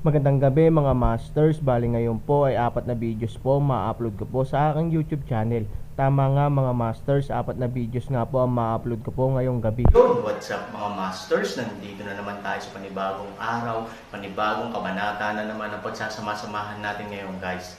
Magandang gabi mga masters, bali ngayon po ay apat na videos po ma-upload ko po sa aking YouTube channel. Tama nga mga masters, apat na videos nga po ang ma-upload ko po ngayong gabi. Yun, what's up mga masters? Nandito na naman tayo sa panibagong araw, panibagong kabanata na naman ang pagsasama-samahan natin ngayon guys.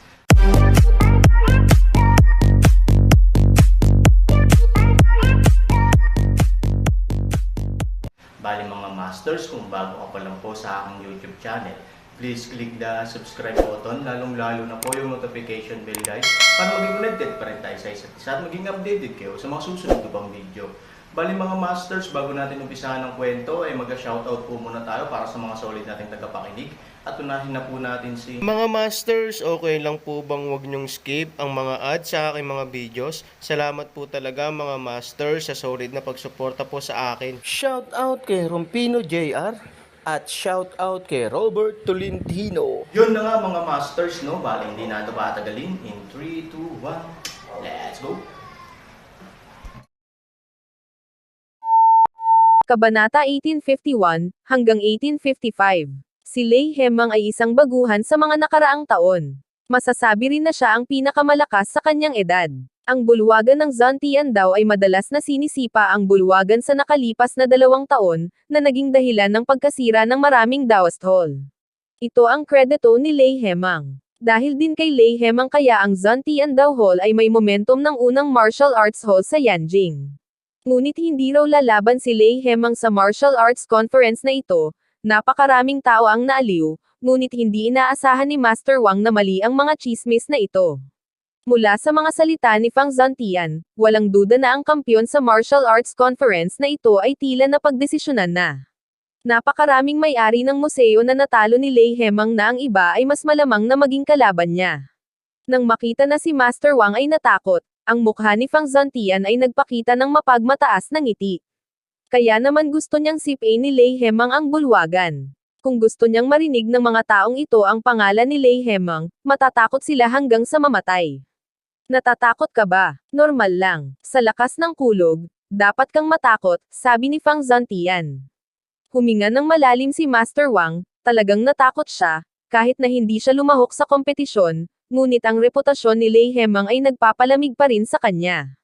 Bali mga masters, kung bago ka pa lang po sa aking YouTube channel, please click the subscribe button, lalong-lalo na po yung notification bell guys, para maging connected pa rin tayo sa isa't isa at maging updated kayo sa mga susunod na pang video. Bali mga masters, bago natin umpisahan ng kwento, ay mag-shoutout po muna tayo para sa mga solid nating tagapakinig at unahin na po natin si Mga masters, okay lang po bang wag nyong skip ang mga ads sa aking mga videos? Salamat po talaga mga masters sa solid na pagsuporta po sa akin. Shout out kay Rompino JR at shout out kay Robert Tolentino. Yun na nga mga masters, no? Bali, hindi na ito patagalin. In 3, 2, 1, let's go! Kabanata 1851 hanggang 1855. Si Lei Hemang ay isang baguhan sa mga nakaraang taon. Masasabi rin na siya ang pinakamalakas sa kanyang edad. Ang bulwagan ng Zantian daw ay madalas na sinisipa ang bulwagan sa nakalipas na dalawang taon, na naging dahilan ng pagkasira ng maraming Daoist Hall. Ito ang kredito ni Lei Hemang. Dahil din kay Lei Hemang kaya ang Zantian Dao Hall ay may momentum ng unang martial arts hall sa Yanjing. Ngunit hindi raw lalaban si Lei Hemang sa martial arts conference na ito, napakaraming tao ang naaliw, ngunit hindi inaasahan ni Master Wang na mali ang mga chismis na ito. Mula sa mga salita ni Fang Zantian, walang duda na ang kampyon sa martial arts conference na ito ay tila na pagdesisyonan na. Napakaraming may-ari ng museo na natalo ni Lei Hemang na ang iba ay mas malamang na maging kalaban niya. Nang makita na si Master Wang ay natakot, ang mukha ni Fang Zantian ay nagpakita ng mapagmataas na ngiti. Kaya naman gusto niyang sipain ni Lei Hemang ang bulwagan. Kung gusto niyang marinig ng mga taong ito ang pangalan ni Lei Hemang, matatakot sila hanggang sa mamatay. Natatakot ka ba? Normal lang. Sa lakas ng kulog, dapat kang matakot, sabi ni Fang Zantian. Huminga ng malalim si Master Wang, talagang natakot siya, kahit na hindi siya lumahok sa kompetisyon, ngunit ang reputasyon ni Lei Hemang ay nagpapalamig pa rin sa kanya.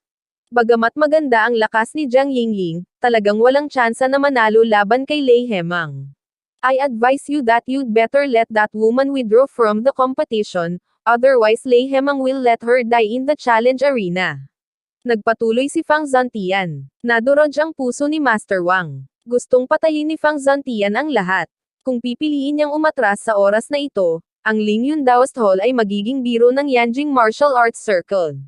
Bagamat maganda ang lakas ni Jiang Yingying, talagang walang tsansa na manalo laban kay Lei Hemang. I advise you that you'd better let that woman withdraw from the competition, otherwise Lei Hemang will let her die in the challenge arena. Nagpatuloy si Fang Zantian. Nadurog ang puso ni Master Wang. Gustong patayin ni Fang Zantian ang lahat. Kung pipiliin niyang umatras sa oras na ito, ang Lingyun Daoist Hall ay magiging biro ng Yanjing Martial Arts Circle.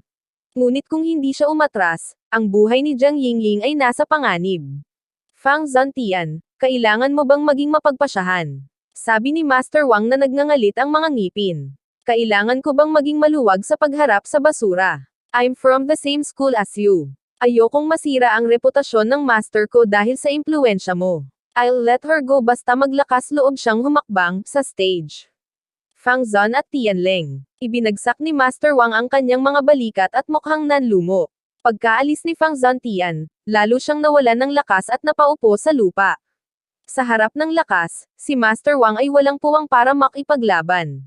Ngunit kung hindi siya umatras, ang buhay ni Jiang Yingying ay nasa panganib. Fang Zantian, kailangan mo bang maging mapagpasyahan? Sabi ni Master Wang na nagngangalit ang mga ngipin. Kailangan ko bang maging maluwag sa pagharap sa basura? I'm from the same school as you. Ayokong masira ang reputasyon ng master ko dahil sa impluensya mo. I'll let her go basta maglakas loob siyang humakbang sa stage. Fang Zon at Tianleng. Ibinagsak ni Master Wang ang kanyang mga balikat at mukhang nanlumo. Pagkaalis ni Fang Zon Tian, lalo siyang nawalan ng lakas at napaupo sa lupa. Sa harap ng lakas, si Master Wang ay walang puwang para makipaglaban.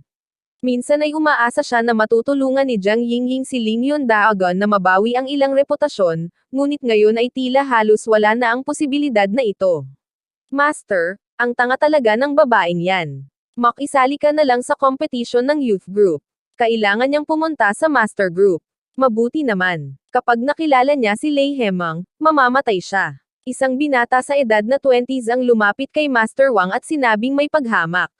Minsan ay umaasa siya na matutulungan ni Jiang Yingying si Ling Yun Daogon na mabawi ang ilang reputasyon, ngunit ngayon ay tila halos wala na ang posibilidad na ito. Master, ang tanga talaga ng babaeng yan. Makisali ka na lang sa competition ng youth group. Kailangan niyang pumunta sa master group. Mabuti naman. Kapag nakilala niya si Lei Hemang, mamamatay siya. Isang binata sa edad na 20s ang lumapit kay Master Wang at sinabing may paghamak.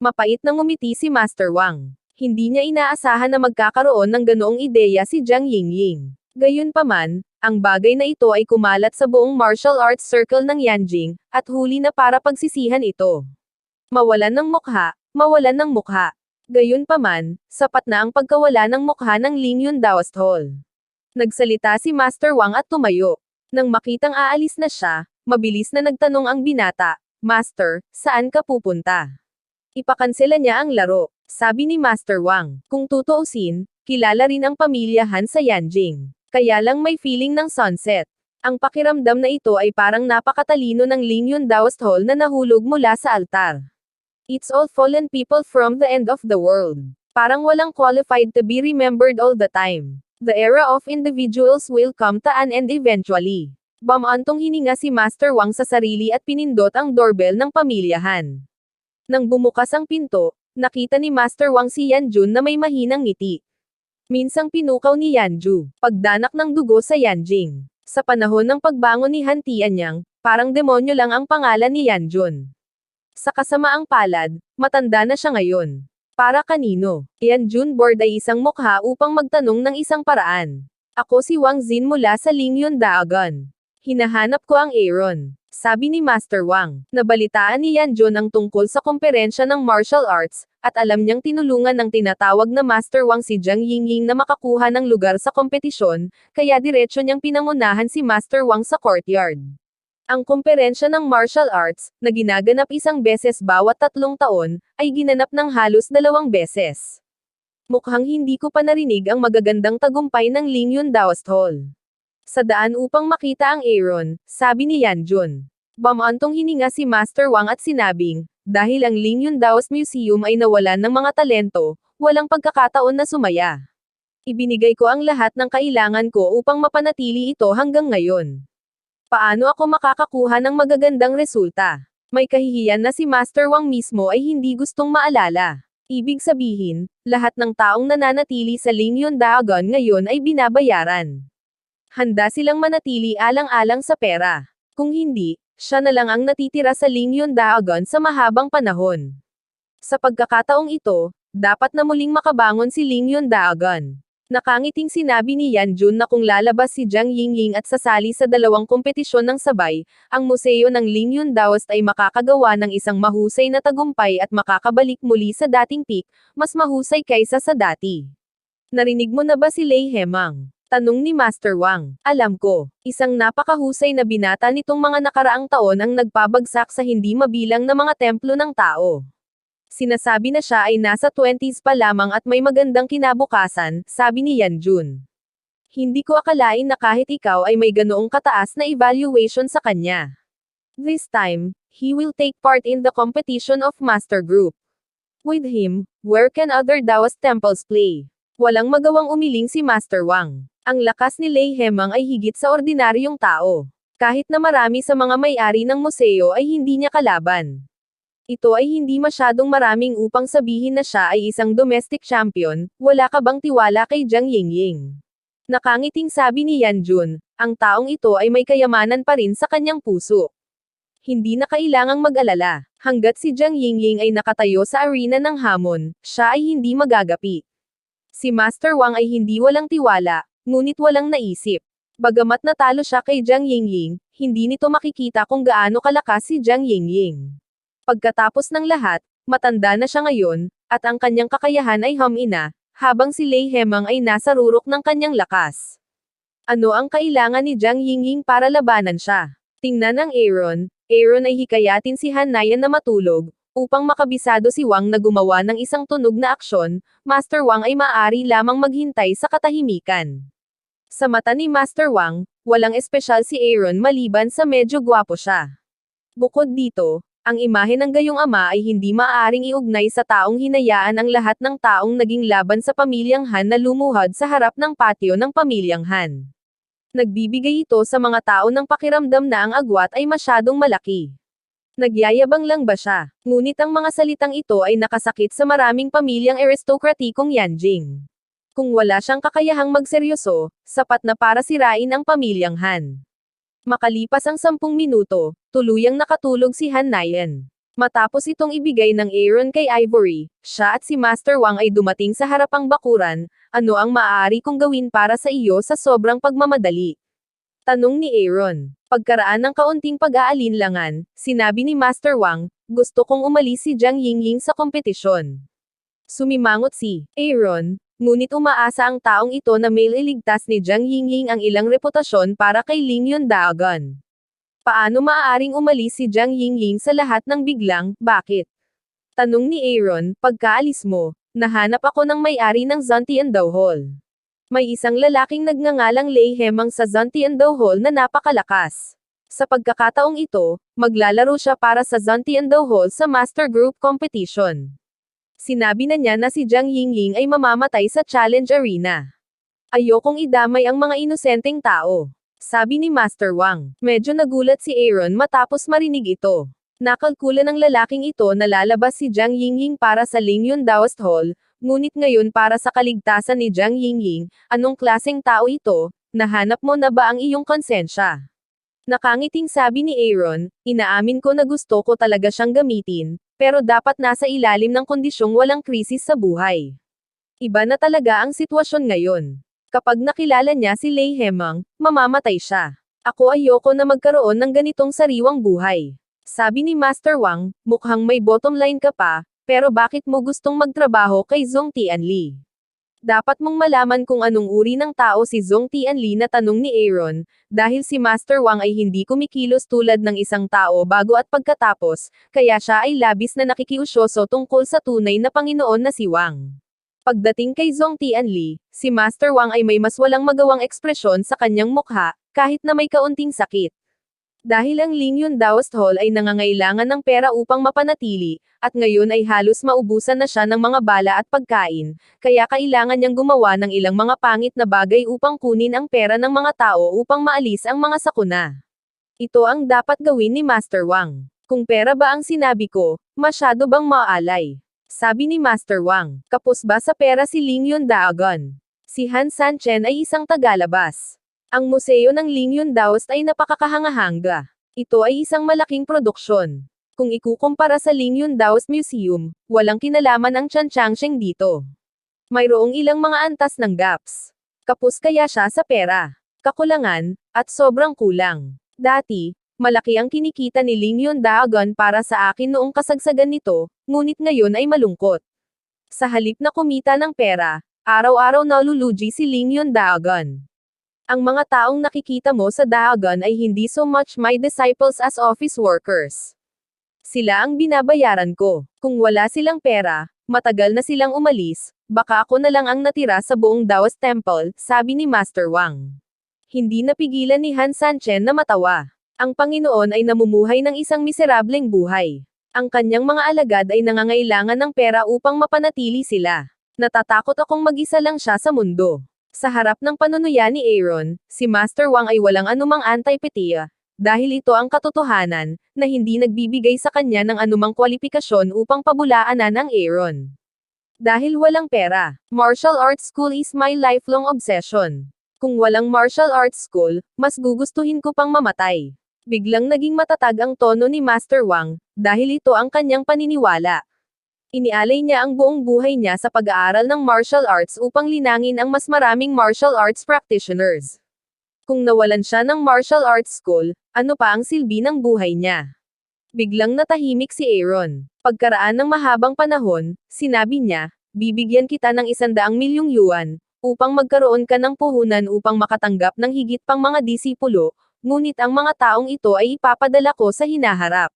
Mapait na ngumiti si Master Wang. Hindi niya inaasahan na magkakaroon ng ganoong ideya si Jiang Yingying. Gayunpaman, ang bagay na ito ay kumalat sa buong martial arts circle ng Yanjing, at huli na para pagsisihan ito. Mawalan ng mukha, mawalan ng mukha. Gayunpaman, sapat na ang pagkawala ng mukha ng Lingyun Daoist Hall. Nagsalita si Master Wang at tumayo. Nang makitang aalis na siya, mabilis na nagtanong ang binata, Master, saan ka pupunta? Ipakansela niya ang laro, sabi ni Master Wang. Kung tutuusin, kilala rin ang pamilya Han sa Yanjing. Kaya lang may feeling ng sunset. Ang pakiramdam na ito ay parang napakatalino ng Lingyun Daoist Hall na nahulog mula sa altar. It's all fallen people from the end of the world. Parang walang qualified to be remembered all the time. The era of individuals will come to an end eventually. Bamantong hininga si Master Wang sa sarili at pinindot ang doorbell ng pamilyahan. Nang bumukas ang pinto, nakita ni Master Wang si Yanjun na may mahinang ngiti. Minsang pinukaw ni Yanju, pagdanak ng dugo sa Yanjing. Sa panahon ng pagbangon ni Han Tianyang, parang demonyo lang ang pangalan ni Yanjun. Sa kasamaang palad, matanda na siya ngayon. Para kanino? Yanjun board ay isang mukha upang magtanong ng isang paraan. Ako si Wang Zin mula sa Lingyun Dagon. Hinahanap ko ang Aaron. Sabi ni Master Wang, nabalitaan ni Yanjun ang tungkol sa komperensya ng martial arts, at alam niyang tinulungan ng tinatawag na Master Wang si Jiang Yingying na makakuha ng lugar sa kompetisyon, kaya diretsyo niyang pinangunahan si Master Wang sa courtyard. Ang komperensya ng martial arts, na ginaganap isang beses bawat tatlong taon, ay ginanap ng halos dalawang beses. Mukhang hindi ko pa narinig ang magagandang tagumpay ng Lingyun Daoist Hall. Sa daan upang makita ang Aaron, sabi ni Yanjun. Bamantong hininga si Master Wang at sinabing, dahil ang Lingyun Daoist Museum ay nawalan ng mga talento, walang pagkakataon na sumaya. Ibinigay ko ang lahat ng kailangan ko upang mapanatili ito hanggang ngayon. Paano ako makakakuha ng magagandang resulta? May kahihiyan na si Master Wang mismo ay hindi gustong maalala. Ibig sabihin, lahat ng taong nananatili sa Lingyun Dagon ngayon ay binabayaran. Handa silang manatili alang-alang sa pera. Kung hindi, siya na lang ang natitira sa Lingyun Dagon sa mahabang panahon. Sa pagkakataong ito, dapat na muling makabangon si Lingyun Dagon. Nakangiting sinabi ni Yan Jun na kung lalabas si Jiang Yingying at sasali sa dalawang kompetisyon ng sabay, ang museo ng Lingyun Daoist ay makakagawa ng isang mahusay na tagumpay at makakabalik muli sa dating peak, mas mahusay kaysa sa dati. Narinig mo na ba si Lei Hemang? Tanong ni Master Wang. Alam ko, isang napakahusay na binata nitong mga nakaraang taon ang nagpabagsak sa hindi mabilang na mga templo ng tao. Sinasabi na siya ay nasa 20s pa lamang at may magandang kinabukasan, sabi ni Yan Jun. Hindi ko akalain na kahit ikaw ay may ganoong kataas na evaluation sa kanya. This time, he will take part in the competition of Master Group. With him, where can other Daoist temples play? Walang magawang umiling si Master Wang. Ang lakas ni Lei Hemang ay higit sa ordinaryong tao. Kahit na marami sa mga may-ari ng museo ay hindi niya kalaban. Ito ay hindi masyadong maraming upang sabihin na siya ay isang domestic champion, wala ka bang tiwala kay Jiang Yingying? Nakangiting sabi ni Yan Jun, ang taong ito ay may kayamanan pa rin sa kanyang puso. Hindi na kailangang mag-alala, hanggat si Jiang Yingying ay nakatayo sa arena ng hamon, siya ay hindi magagapi. Si Master Wang ay hindi walang tiwala, ngunit walang naisip. Bagamat natalo siya kay Jiang Yingying, hindi nito makikita kung gaano kalakas si Jiang Yingying. Pagkatapos ng lahat, matanda na siya ngayon, at ang kanyang kakayahan ay humina, habang si Lei Hemang ay nasa rurok ng kanyang lakas. Ano ang kailangan ni Jiang Yingying para labanan siya? Tingnan ang Aaron, Aaron ay hikayatin si Han Nayan na matulog, upang makabisado si Wang na gumawa ng isang tunog na aksyon, Master Wang ay maaari lamang maghintay sa katahimikan. Sa mata ni Master Wang, walang espesyal si Aaron maliban sa medyo gwapo siya. Bukod dito, ang imahe ng gayong ama ay hindi maaaring iugnay sa taong hinayaan ang lahat ng taong naging laban sa pamilyang Han na lumuhod sa harap ng patio ng pamilyang Han. Nagbibigay ito sa mga tao ng pakiramdam na ang agwat ay masyadong malaki. Nagyayabang lang ba siya? Ngunit ang mga salitang ito ay nakasakit sa maraming pamilyang aristokratikong Yanjing. Kung wala siyang kakayahang magseryoso, sapat na para sirain ang pamilyang Han. Makalipas ang sampung minuto, tuluyang nakatulog si Han Nayan. Matapos itong ibigay ng Aaron kay Ivory, siya at si Master Wang ay dumating sa harapang bakuran, ano ang maaari kong gawin para sa iyo sa sobrang pagmamadali? Tanong ni Aaron. Pagkaraan ng kaunting pag-aalinlangan, sinabi ni Master Wang, gusto kong umalis si Jiang Yingying sa kompetisyon. Sumimangot si Aaron, ngunit umaasa ang taong ito na may iligtas ni Jiang Yingying ang ilang reputasyon para kay Lingyun Dagon. Paano maaaring umalis si Jiang Yingying sa lahat ng biglang, bakit? Tanong ni Aaron, pagkaalis mo, nahanap ako ng may-ari ng Zontiandao Hall. May isang lalaking nagngangalang Lei Hemang sa Zontiandao Hall na napakalakas. Sa pagkakataong ito, maglalaro siya para sa Zontiando Hall sa Master Group Competition. Sinabi na niya na si Jiang Yingying ay mamamatay sa Challenge Arena. Ayokong idamay ang mga inosenteng tao. Sabi ni Master Wang. Medyo nagulat si Aaron matapos marinig ito. Nakalkula ng lalaking ito na lalabas si Jiang Yingying para sa Lingyun Daoist Hall, ngunit ngayon para sa kaligtasan ni Jiang Yingying, anong klaseng tao ito, nahanap mo na ba ang iyong konsensya? Nakangiting sabi ni Aaron, inaamin ko na gusto ko talaga siyang gamitin, pero dapat nasa ilalim ng kondisyong walang krisis sa buhay. Iba na talaga ang sitwasyon ngayon. Kapag nakilala niya si Lei Hemang, mamamatay siya. Ako ayoko na magkaroon ng ganitong sariwang buhay. Sabi ni Master Wang, mukhang may bottom line ka pa, pero bakit mo gustong magtrabaho kay Zong Tianli? Dapat mong malaman kung anong uri ng tao si Zong Tianli na tanong ni Aaron, dahil si Master Wang ay hindi kumikilos tulad ng isang tao bago at pagkatapos, kaya siya ay labis na nakikiusyoso tungkol sa tunay na Panginoon na si Wang. Pagdating kay Zong Tianli, si Master Wang ay may mas walang magawang ekspresyon sa kanyang mukha, kahit na may kaunting sakit. Dahil ang Lingyun Daoist Hall ay nangangailangan ng pera upang mapanatili, at ngayon ay halos maubusan na siya ng mga bala at pagkain, kaya kailangan niyang gumawa ng ilang mga pangit na bagay upang kunin ang pera ng mga tao upang maalis ang mga sakuna. Ito ang dapat gawin ni Master Wang. Kung pera ba ang sinabi ko, masyado bang maalay? Sabi ni Master Wang, kapos ba sa pera si Lingyun Daogon? Si Han Sanchen ay isang tagalabas. Ang museo ng Lingyun Daoist ay napakakahanga-hanga. Ito ay isang malaking produksyon. Kung ikukumpara sa Lingyun Daoist Museum, walang kinalaman ang Chanchangsheng dito. Mayroong ilang mga antas ng gaps. Kapos kaya siya sa pera. Kakulangan, at sobrang kulang. Dati, malaki ang kinikita ni Lingyun Daogon para sa akin noong kasagsagan nito, ngunit ngayon ay malungkot. Sa halip na kumita ng pera, araw-araw nalulugi si Lingyun Daogon. Ang mga taong nakikita mo sa Daogon ay hindi so much my disciples as office workers. Sila ang binabayaran ko. Kung wala silang pera, matagal na silang umalis, baka ako na lang ang natira sa buong Daoist Temple, sabi ni Master Wang. Hindi napigilan ni Han Sanchen na matawa. Ang Panginoon ay namumuhay ng isang miserableng buhay. Ang kanyang mga alagad ay nangangailangan ng pera upang mapanatili sila. Natatakot akong mag-isa lang siya sa mundo. Sa harap ng panunuya ni Aaron, si Master Wang ay walang anumang antipatiya, dahil ito ang katotohanan, na hindi nagbibigay sa kanya ng anumang kwalifikasyon upang pabulaanan ang Aaron. Dahil walang pera, martial arts school is my lifelong obsession. Kung walang martial arts school, mas gugustuhin ko pang mamatay. Biglang naging matatag ang tono ni Master Wang, dahil ito ang kanyang paniniwala. Inialay niya ang buong buhay niya sa pag-aaral ng martial arts upang linangin ang mas maraming martial arts practitioners. Kung nawalan siya ng martial arts school, ano pa ang silbi ng buhay niya? Biglang natahimik si Aaron. Pagkaraan ng mahabang panahon, sinabi niya, bibigyan kita ng isandaang milyong yuan, upang magkaroon ka ng puhunan upang makatanggap ng higit pang mga disipulo, ngunit ang mga taong ito ay ipapadala ko sa hinaharap.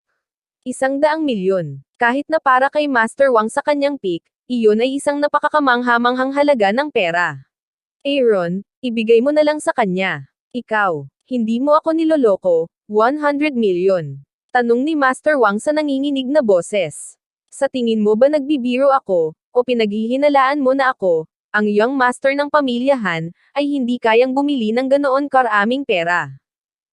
Isang daang milyon. Kahit na para kay Master Wang sa kanyang peak, iyon ay isang napakakamanghamanghang halaga ng pera. Aaron, ibigay mo na lang sa kanya. Ikaw, hindi mo ako niloloko, 100 million. Tanong ni Master Wang sa nanginginig na boses. Sa tingin mo ba nagbibiro ako, o pinaghihinalaan mo na ako, ang young master ng pamilyahan, ay hindi kayang bumili ng ganoon karaming pera?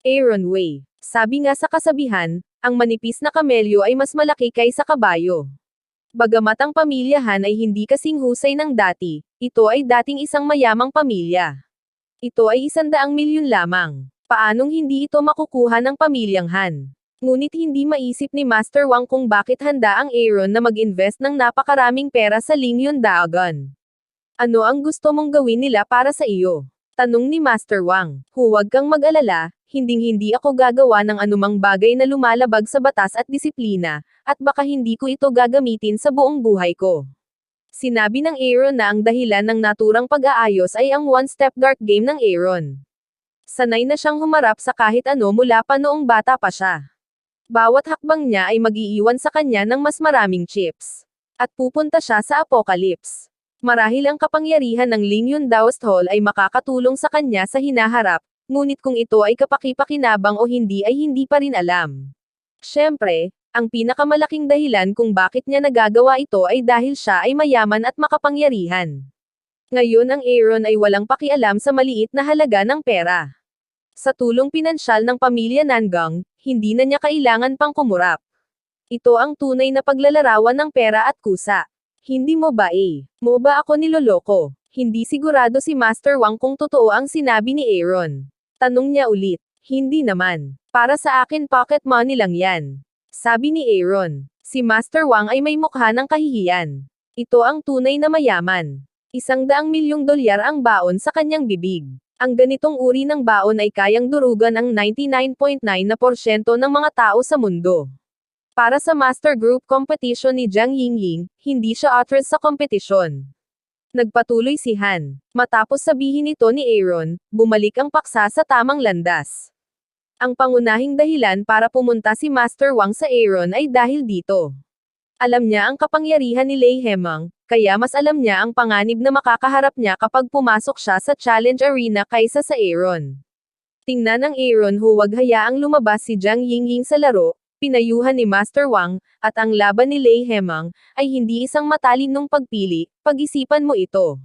Aaron Way. Sabi nga sa kasabihan, ang manipis na kamelyo ay mas malaki kaysa kabayo. Bagamat ang pamilyahan ay hindi kasing husay ng dati, ito ay dating isang mayamang pamilya. Ito ay isandaang milyon lamang. Paanong hindi ito makukuha ng pamilyang Han? Ngunit hindi maisip ni Master Wang kung bakit handa ang Aaron na mag-invest ng napakaraming pera sa Lingyun Dagon. Ano ang gusto mong gawin nila para sa iyo? Tanong ni Master Wang. Huwag kang mag-alala, hinding-hindi ako gagawa ng anumang bagay na lumalabag sa batas at disiplina, at baka hindi ko ito gagamitin sa buong buhay ko. Sinabi ng Aaron na ang dahilan ng naturang pag-aayos ay ang one-step dark game ng Aaron. Sanay na siyang humarap sa kahit ano mula pa noong bata pa siya. Bawat hakbang niya ay mag-iiwan sa kanya ng mas maraming chips. At pupunta siya sa apocalypse. Marahil ang kapangyarihan ng Lingyun Daoist Hall ay makakatulong sa kanya sa hinaharap, ngunit kung ito ay kapakipakinabang o hindi ay hindi pa rin alam. Siyempre, ang pinakamalaking dahilan kung bakit niya nagagawa ito ay dahil siya ay mayaman at makapangyarihan. Ngayon ang Aaron ay walang pakialam sa maliit na halaga ng pera. Sa tulong pinansyal ng pamilya Nangang, hindi na niya kailangan pang kumurap. Ito ang tunay na paglalarawan ng pera at kusa. Hindi mo ba eh? Mo ba ako niloloko? Hindi sigurado si Master Wang kung totoo ang sinabi ni Aaron. Tanong niya ulit. Hindi naman. Para sa akin pocket money lang yan. Sabi ni Aaron. Si Master Wang ay may mukha ng kahihiyan. Ito ang tunay na mayaman. Isang daang milyong dolyar ang baon sa kanyang bibig. Ang ganitong uri ng baon ay kayang durugan ang 99.9% ng mga tao sa mundo. Para sa Master Group competition ni Jiang Yingying, hindi siya atras sa kompetisyon. Nagpatuloy si Han. Matapos sabihin ito ni Aaron, bumalik ang paksa sa tamang landas. Ang pangunahing dahilan para pumunta si Master Wang sa Aaron ay dahil dito. Alam niya ang kapangyarihan ni Lei Hemang, kaya mas alam niya ang panganib na makakaharap niya kapag pumasok siya sa challenge arena kaysa sa Aaron. Tingnan ng Aaron huwag hayaang lumabas si Jiang Yingying sa laro, pinayuhan ni Master Wang, at ang laban ni Lei Hemang, ay hindi isang matalinong pagpili, pag-isipan mo ito.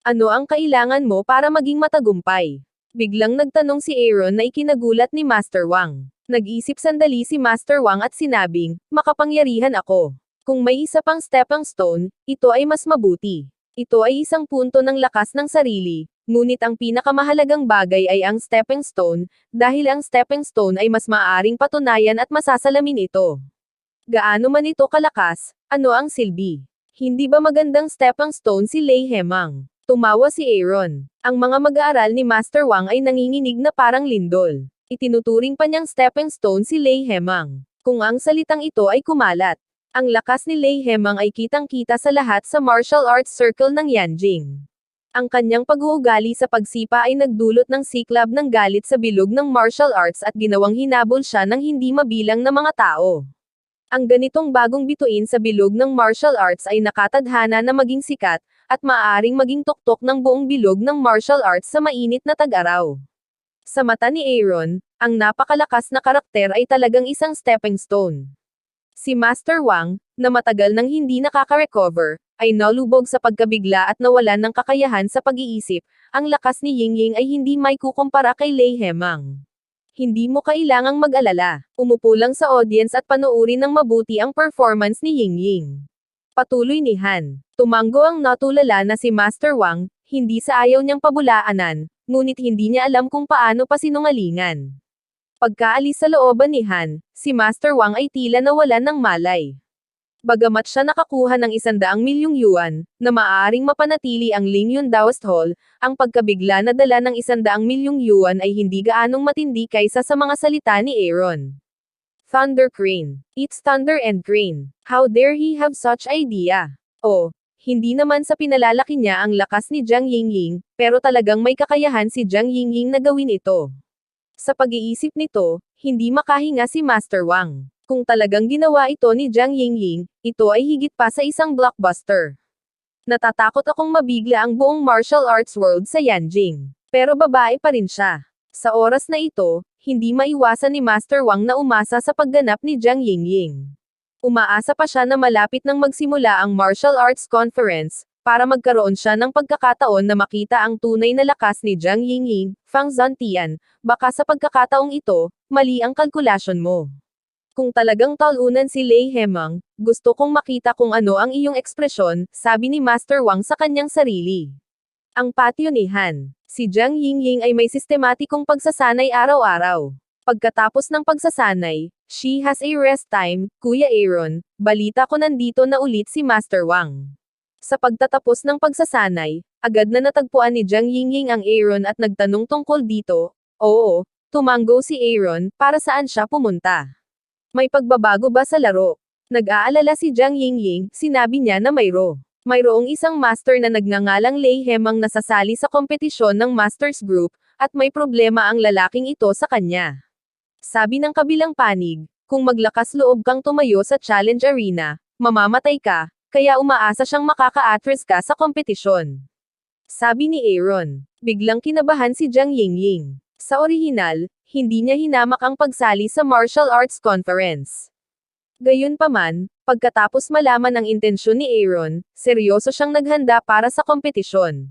Ano ang kailangan mo para maging matagumpay? Biglang nagtanong si Aaron na ikinagulat ni Master Wang. Nag-isip sandali si Master Wang at sinabing, makapangyarihan ako. Kung may isa pang stepping stone, ito ay mas mabuti. Ito ay isang punto ng lakas ng sarili, ngunit ang pinakamahalagang bagay ay ang stepping stone, dahil ang stepping stone ay mas maaring patunayan at masasalamin ito. Gaano man ito kalakas, ano ang silbi? Hindi ba magandang stepping stone si Lei Hemang? Tumawa si Aaron. Ang mga mag-aaral ni Master Wang ay nanginginig na parang lindol. Itinuturing pa niyang stepping stone si Lei Hemang. Kung ang salitang ito ay kumalat, ang lakas ni Lei Hemang ay kitang-kita sa lahat sa martial arts circle ng Yanjing. Ang kanyang pag-uugali sa pagsipa ay nagdulot ng siklab ng galit sa bilog ng martial arts at ginawang hinabol siya ng hindi mabilang na mga tao. Ang ganitong bagong bituin sa bilog ng martial arts ay nakatadhana na maging sikat, at maaaring maging tuktok ng buong bilog ng martial arts sa mainit na tag-araw. Sa mata ni Aaron, ang napakalakas na karakter ay talagang isang stepping stone. Si Master Wang, na matagal nang hindi nakaka-recover, ay nalubog sa pagkabigla at nawalan ng kakayahan sa pag-iisip, ang lakas ni Yingying ay hindi may kukumpara kay Lei Hemang. Hindi mo kailangang mag-alala, umupo lang sa audience at panuuri ng mabuti ang performance ni Yingying. Patuloy ni Han. Tumanggo ang natulala na si Master Wang, hindi sa ayaw niyang pabulaanan, ngunit hindi niya alam kung paano pasinungalingan. Pagkaalis sa looban ni Han, si Master Wang ay tila nawalan ng malay. Bagamat siya nakakuha ng isandaang milyong yuan, na maaaring mapanatili ang Lingyun Daoist Hall, ang pagkabigla na dala ng isandaang milyong yuan ay hindi gaanong matindi kaysa sa mga salita ni Aaron. Thunder Crane. It's Thunder and Crane. How dare he have such idea? Oh, hindi naman sa pinalalaki niya ang lakas ni Jiang Yingying, pero talagang may kakayahan si Jiang Yingying na gawin ito. Sa pag-iisip nito, hindi makahinga si Master Wang. Kung talagang ginawa ito ni Jiang Yingying, ito ay higit pa sa isang blockbuster. Natatakot akong mabigla ang buong martial arts world sa Yanjing. Pero babae pa rin siya. Sa oras na ito, hindi maiwasan ni Master Wang na umasa sa pagganap ni Jiang Yingying. Umaasa pa siya na malapit nang magsimula ang martial arts conference, para magkaroon siya ng pagkakataon na makita ang tunay na lakas ni Jiang Yingying, Fang Zantian, baka sa pagkakataong ito, mali ang kalkulasyon mo. Kung talagang talunan si Lei Hemang, gusto kong makita kung ano ang iyong ekspresyon, sabi ni Master Wang sa kanyang sarili. Ang patio ni Han. Si Jiang Yingying ay may sistematikong pagsasanay araw-araw. Pagkatapos ng pagsasanay, she has a rest time, Kuya Aaron, balita ko nandito na ulit si Master Wang. Sa pagtatapos ng pagsasanay, agad na natagpuan ni Jiang Yingying ang Aaron at nagtanong tungkol dito. Oo, tumanggo si Aaron, para saan siya pumunta. May pagbabago ba sa laro? Nag-aalala si Jiang Yingying, sinabi niya na mayro. Mayroong isang master na nagngangalang Lei Hemang nasasali sa kompetisyon ng Masters Group, at may problema ang lalaking ito sa kanya. Sabi ng kabilang panig, kung maglakas loob kang tumayo sa challenge arena, mamamatay ka, kaya umaasa siyang makaka-atras ka sa kompetisyon. Sabi ni Aaron. Biglang kinabahan si Jiang Yingying. Sa orihinal, hindi niya hinamak ang pagsali sa martial arts conference. Gayunpaman, pagkatapos malaman ang intensyon ni Aaron, seryoso siyang naghanda para sa kompetisyon.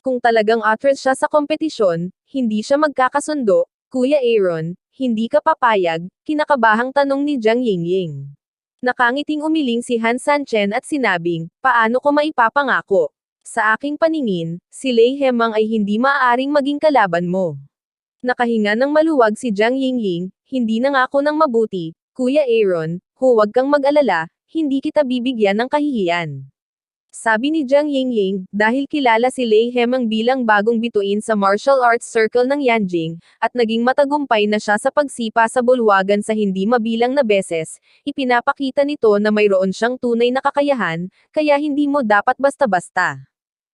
Kung talagang atras siya sa kompetisyon, hindi siya magkakasundo, Kuya Aaron, hindi ka papayag, kinakabahang tanong ni Jiang Yingying. Nakangiting umiling si Han Sanchen at sinabing, paano ko maipapangako? Sa aking paningin, si Lei Hemang ay hindi maaaring maging kalaban mo. Nakahinga ng maluwag si Jiang Yingying, hindi na nga ako ng mabuti, Kuya Aaron, huwag kang mag-alala, hindi kita bibigyan ng kahihiyan. Sabi ni Jiang Yingying, dahil kilala si Lei Hemang bilang bagong bituin sa martial arts circle ng Yanjing, at naging matagumpay na siya sa pagsipa sa bulwagan sa hindi mabilang na beses, ipinapakita nito na mayroon siyang tunay na kakayahan, kaya hindi mo dapat basta-basta.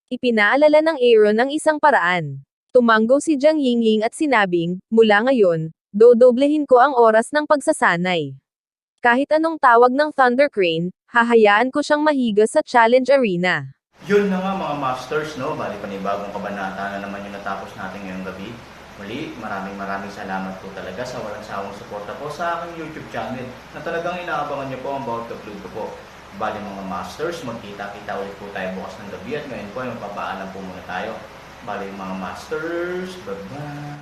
Ipinaalala ng Aaron ang isang paraan. Tumanggo si Jiang Yingying at sinabing, mula ngayon, dodoblehin ko ang oras ng pagsasanay. Kahit anong tawag ng Thunder Crane, hahayaan ko siyang mahiga sa Challenge Arena. Yun na nga mga masters, no? Bali panibagong kabanata na naman yung natapos natin ngayong gabi. Muli, maraming maraming salamat po talaga sa walang sawang suporta po sa aking YouTube channel na talagang inaabangan niyo po ang bawat upload ko po. Bali mga masters, magkita-kita ulit po tayo bukas ng gabi at ngayon po ay magpapaalam po muna tayo. Bali mga masters, bye-bye!